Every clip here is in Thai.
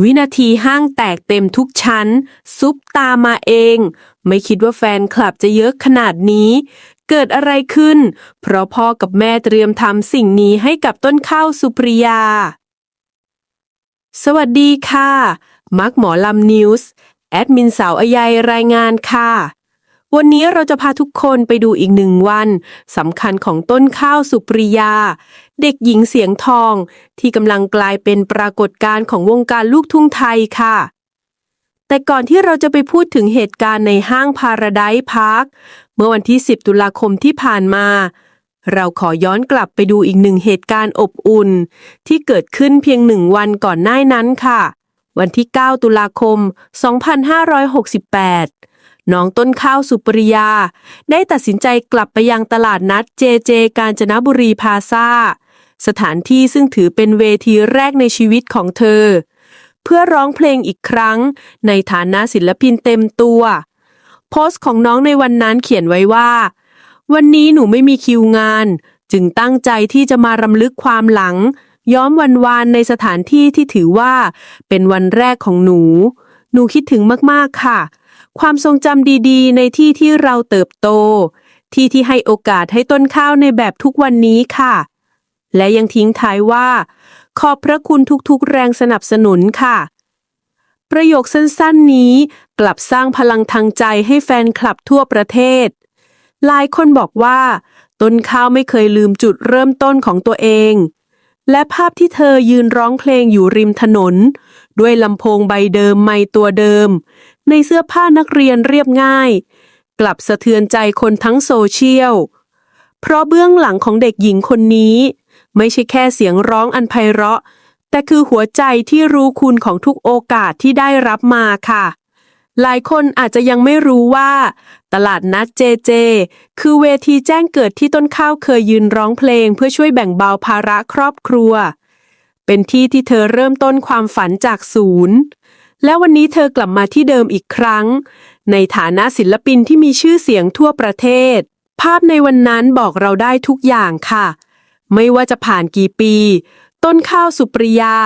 วินาทีห้างแตกเต็มทุกชั้น ซุปตามาเอง ไม่คิดว่าแฟนคลับจะเยอะขนาดนี้ เกิดอะไรขึ้น เพราะพ่อกับแม่เตรียมทำสิ่งนี้ให้กับต้นข้าวสุปริยา สวัสดีค่ะ มักหมอลำนิวส์ แอดมินสาวอยัยรายงานค่ะ วันนี้เราจะพาทุกคนไปดูอีกหนึ่งวันสำคัญของต้นข้าวสุปริยา เด็กหญิงเสียงทอง ที่กำลังกลายเป็นปรากฏการณ์ของวงการลูกทุ่งไทยค่ะ แต่ก่อนที่เราจะไปพูดถึงเหตุการณ์ในห้างพาราไดซ์พาร์คเมื่อวันที่ 10 ตุลาคมที่ผ่านมา เราขอย้อนกลับไปดูอีกหนึ่งเหตุการณ์อบอุ่น ที่เกิดขึ้นเพียงหนึ่งวันก่อนหน้านั้นค่ะ วันที่ 9 ตุลาคม 2568 น้องต้นข้าวสุปริยา ได้ตัดสินใจกลับไปยังตลาดนัดเจเจกาญจนบุรีพาซาสถานที่ซึ่งถือเป็นเวทีแรกในชีวิตของเธอ เพื่อร้องเพลงอีกครั้ง ในฐานะศิลปินเต็มตัว โพสต์ของน้องในวันนั้นเขียนไว้ว่า วันนี้หนูไม่มีคิวงาน จึงตั้งใจที่จะมารำลึกความหลัง ย้อมวันวานในสถานที่ที่ถือว่า เป็นวันแรกของหนู หนูคิดถึงมากๆค่ะ ความทรงจำดีๆ ในที่ที่เราเติบโต ที่ที่ให้โอกาสให้ต้นข้าวในแบบทุกวันนี้ค่ะ และยังทิ้งท้ายว่า ขอบพระคุณทุกๆ แรงสนับสนุนค่ะ ประโยคสั้นๆ นี้กลับสร้างพลังทางใจให้แฟนคลับทั่วประเทศ หลายคนบอกว่า ต้นข้าวไม่เคยลืมจุดเริ่มต้นของตัวเอง และภาพที่เธอยืนร้องเพลงอยู่ริมถนน ด้วยลำโพงใบเดิมไม่ตัวเดิม ในเสื้อผ้านักเรียนเรียบง่าย กลับสะเทือนใจคนทั้งโซเชียล เพราะเบื้องหลังของเด็กหญิงคนนี้ ไม่ใช่แค่เสียงร้องอันไพเราะ แต่คือหัวใจที่รู้คุณของทุกโอกาสที่ได้รับมาค่ะ หลายคนอาจจะยังไม่รู้ว่า ตลาดนัดเจเจ คือเวทีแจ้งเกิดที่ต้นข้าวเคยยืนร้องเพลง เพื่อช่วยแบ่งเบาภาระครอบครัว เป็นที่ที่เธอเริ่มต้นความฝันจากศูนย์ และวันนี้เธอกลับมาที่เดิมอีกครั้ง ในฐานะศิลปินที่มีชื่อเสียงทั่วประเทศ ภาพในวันนั้นบอกเราได้ทุกอย่างค่ะ ไม่ว่าจะผ่านกี่ปี ต้นข้าวสุปริยา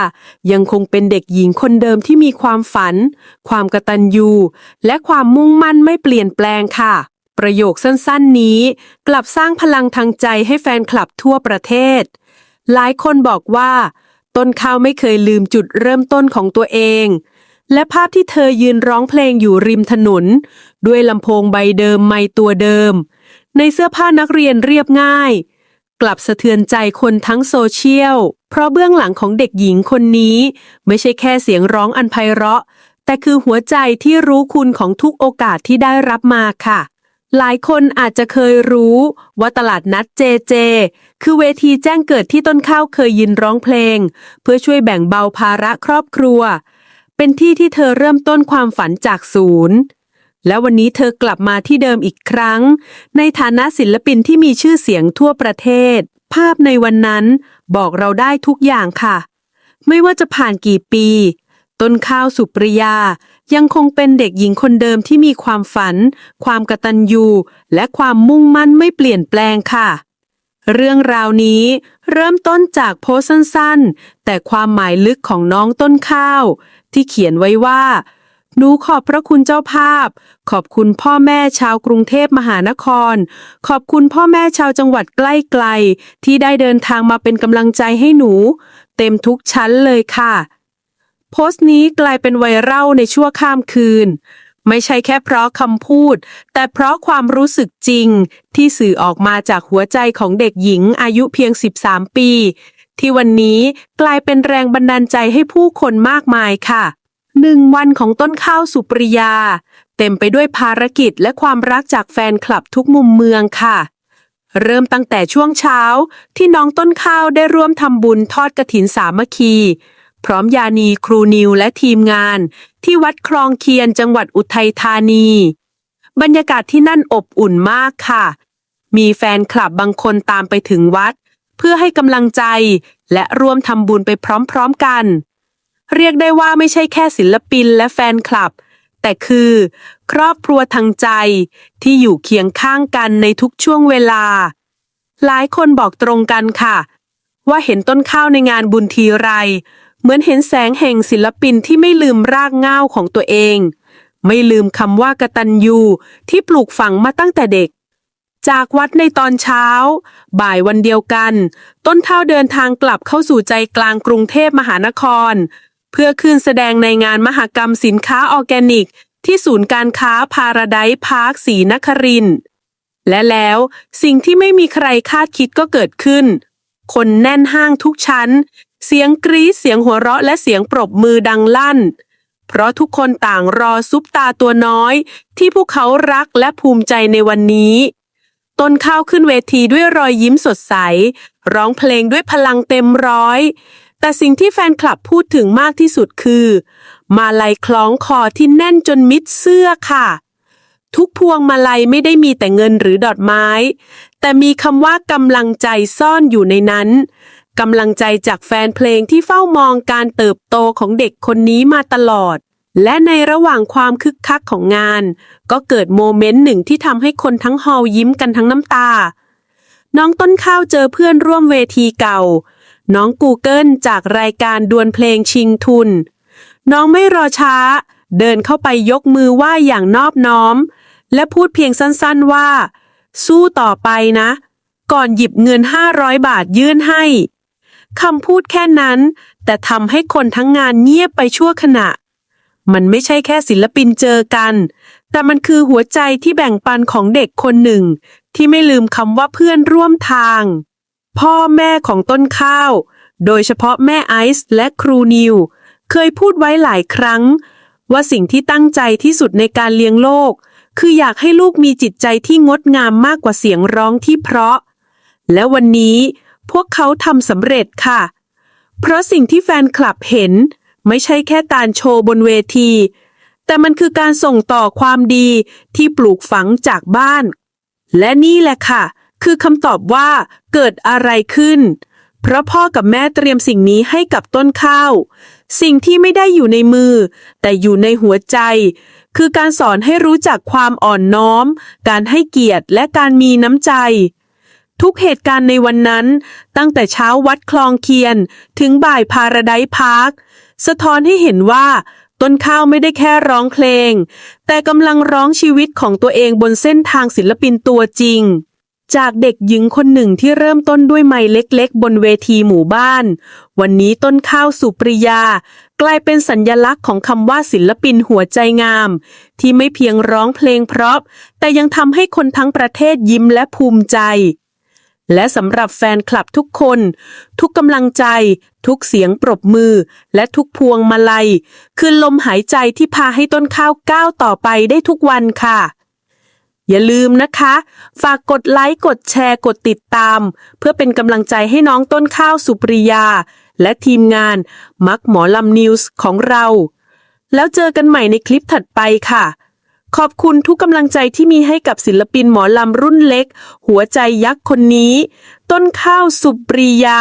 ยังคงเป็นเด็กหญิงคนเดิมที่มีความฝัน ความกระตัญญูและความมุ่งมั่นไม่เปลี่ยนแปลงค่ะ ประโยคสั้นๆนี้ กลับสร้างพลังทางใจให้แฟนคลับทั่วประเทศ หลายคนบอกว่า ต้นข้าวไม่เคยลืมจุดเริ่มต้นของตัวเอง และภาพที่เธอยืนร้องเพลงอยู่ริมถนน ด้วยลำโพงใบเดิมไม่ตัวเดิม ในเสื้อผ้านักเรียนเรียบง่าย กลับสะเทือนใจคนทั้งโซเชียล เพราะเบื้องหลังของเด็กหญิงคนนี้ ไม่ใช่แค่เสียงร้องอันไพเราะ แต่คือหัวใจที่รู้คุณของทุกโอกาสที่ได้รับมาค่ะหลายคนอาจจะเคยรู้ ว่าตลาดนัดเจเจ คือเวทีแจ้งเกิดที่ต้นข้าวเคยยินร้องเพลง เพื่อช่วยแบ่งเบาภาระครอบครัว เป็นที่ที่เธอเริ่มต้นความฝันจากศูนย์ และวันนี้เธอกลับมาที่เดิมอีกครั้ง ในฐานะศิลปินที่มีชื่อเสียงทั่วประเทศ ภาพในวันนั้นบอกเราได้ทุกอย่างค่ะ ไม่ว่าจะผ่านกี่ปี ต้นข้าวสุปริยา ยังคงเป็นเด็กหญิงคนเดิมที่มีความฝัน ความกระตัญญูและความมุ่งมั่นไม่เปลี่ยนแปลงค่ะ เรื่องราวนี้เริ่มต้นจากโพสต์สั้น ๆ แต่ความหมายลึกของน้องต้นข้าว ที่เขียนไว้ว่า หนูขอบพระคุณเจ้าภาพ ขอบคุณพ่อแม่ชาวกรุงเทพมหานคร ขอบคุณพ่อแม่ชาวจังหวัดใกล้ไกล ที่ได้เดินทางมาเป็นกำลังใจให้หนู เต็มทุกชั้นเลยค่ะ โพสต์นี้กลายเป็นไวรัลในชั่วข้ามคืนไม่ใช่แค่เพราะคำพูด แต่เพราะความรู้สึกจริง ที่สื่อออกมาจากหัวใจของเด็กหญิงอายุเพียง 13 ปี ที่วันนี้กลายเป็นแรงบันดาลใจให้ผู้คนมากมายค่ะหนึ่งวันของต้นข้าวสุปริยา เต็มไปด้วยภารกิจและความรักจากแฟนคลับทุกมุมเมืองค่ะ เริ่มตั้งแต่ช่วงเช้าที่น้องต้นข้าวได้ร่วมทำบุญทอดกระถินสามัคคี พร้อมยานีครูนิวและทีมงาน ที่วัดคลองเคียนจังหวัดอุทัยธานี บรรยากาศที่นั่นอบอุ่นมากค่ะ มีแฟนคลับบางคนตามไปถึงวัด เพื่อให้กำลังใจ และร่วมทำบุญไปพร้อมๆกัน เรียกได้ว่าไม่ใช่แค่ศิลปินและแฟนคลับ แต่คือ ครอบครัวทางใจที่อยู่เคียงข้างกันในทุกช่วงเวลา หลายคนบอกตรงกันค่ะ ว่าเห็นต้นข้าวในงานบุญทีไร เหมือนเห็นแสงแห่งศิลปินที่ไม่ลืมรากเหง้าของตัวเอง ไม่ลืมคำว่ากตัญญูที่ปลูกฝังมาตั้งแต่เด็ก จากวัดในตอนเช้า บ่ายวันเดียวกัน ต้นเท่าเดินทางกลับเข้าสู่ใจกลางกรุงเทพมหานคร เพื่อขึ้นแสดงในงานมหกรรมสินค้าออร์แกนิก ที่ศูนย์การค้าพาราไดซ์พาร์คศรีนครินและแล้วสิ่งที่ไม่มีใครคาดคิดก็เกิดขึ้น คนแน่นห้างทุกชั้น เสียงกรี๊ดเสียงหัวเราะและเสียงปรบมือดังลั่นเพราะทุกคนต่างรอซุปตาตัวน้อย ที่พวกเขารักและภูมิใจในวันนี้ ต้นข้าวขึ้นเวทีด้วยรอยยิ้มสดใส ร้องเพลงด้วยพลังเต็มร้อย แต่สิ่งที่แฟนคลับพูดถึงมากที่สุดคือ มาลัยคล้องคอที่แน่นจนมิดเสื้อค่ะ ทุกพวงมาลัยไม่ได้มีแต่เงินหรือดอกไม้ แต่มีคำว่ากำลังใจซ่อนอยู่ในนั้นกำลังใจจากแฟนเพลงที่เฝ้ามองการเติบโตของเด็กคนนี้มาตลอด และในระหว่างความคึกคักของงาน ก็เกิดโมเมนต์หนึ่งที่ทำให้คนทั้งฮอลยิ้มกันทั้งน้ำตา น้องต้นข้าวเจอเพื่อนร่วมเวทีเก่า น้องกูเกิลจากรายการดวลเพลงชิงทุน น้องไม่รอช้า เดินเข้าไปยกมือไหว้อย่างนอบน้อม และพูดเพียงสั้นๆว่า สู้ต่อไปนะ ก่อนหยิบเงิน 500 บาทยื่นให้คำพูดแค่นั้น แต่ทำให้คนทั้งงานเงียบไปชั่วขณะ มันไม่ใช่แค่ศิลปินเจอกัน แต่มันคือหัวใจที่แบ่งปันของเด็กคนหนึ่ง ที่ไม่ลืมคำว่าเพื่อนร่วมทาง พ่อแม่ของต้นข้าว โดยเฉพาะแม่ไอซ์และครูนิว เคยพูดไว้หลายครั้ง ว่าสิ่งที่ตั้งใจที่สุดในการเลี้ยงโลก คืออยากให้ลูกมีจิตใจที่งดงามมากกว่าเสียงร้องที่เพราะ และวันนี้พวกเขาทำสำเร็จค่ะ เพราะสิ่งที่แฟนคลับเห็น ไม่ใช่แค่การโชว์บนเวที แต่มันคือการส่งต่อความดีที่ปลูกฝังจากบ้าน และนี่แหละค่ะ คือคำตอบว่าเกิดอะไรขึ้น เพราะพ่อกับแม่เตรียมสิ่งนี้ให้กับต้นข้าว สิ่งที่ไม่ได้อยู่ในมือ แต่อยู่ในหัวใจ คือการสอนให้รู้จักความอ่อนน้อม การให้เกียรติและการมีน้ำใจ ทุกเหตุการณ์ในวันนั้น ตั้งแต่เช้าวัดคลองเคียน ถึงบ่ายพาราไดซ์พาร์ค สะท้อนให้เห็นว่า ต้นข้าวไม่ได้แค่ร้องเพลง แต่กำลังร้องชีวิตของตัวเองบนเส้นทางศิลปินตัวจริง จากเด็กหญิงคนหนึ่งที่เริ่มต้นด้วยไม้เล็กๆ บนเวทีหมู่บ้าน วันนี้ต้นข้าวสุปริยา กลายเป็นสัญญลักษณ์ของคำว่าศิลปินหัวใจงาม ที่ไม่เพียงร้องเพลงเพราะ แต่ยังทำให้คนทั้งประเทศยิ้มและภูมิใจ และสำหรับแฟนคลับทุกคน ทุกกำลังใจ ทุกเสียงปรบมือ และทุกพวงมาลัย คือลมหายใจที่พาให้ต้นข้าวก้าวต่อไปได้ทุกวันค่ะ อย่าลืมนะคะ ฝากกดไลค์กดแชร์กดติดตาม เพื่อเป็นกำลังใจให้น้องต้นข้าวสุปริยา และทีมงาน มักหมอลำนิวส์ของเรา แล้วเจอกันใหม่ในคลิปถัดไปค่ะ ขอบคุณทุกกำลังใจที่มีให้กับศิลปินหมอลำรุ่นเล็ก หัวใจยักษ์คนนี้ ต้นข้าวสุปรียา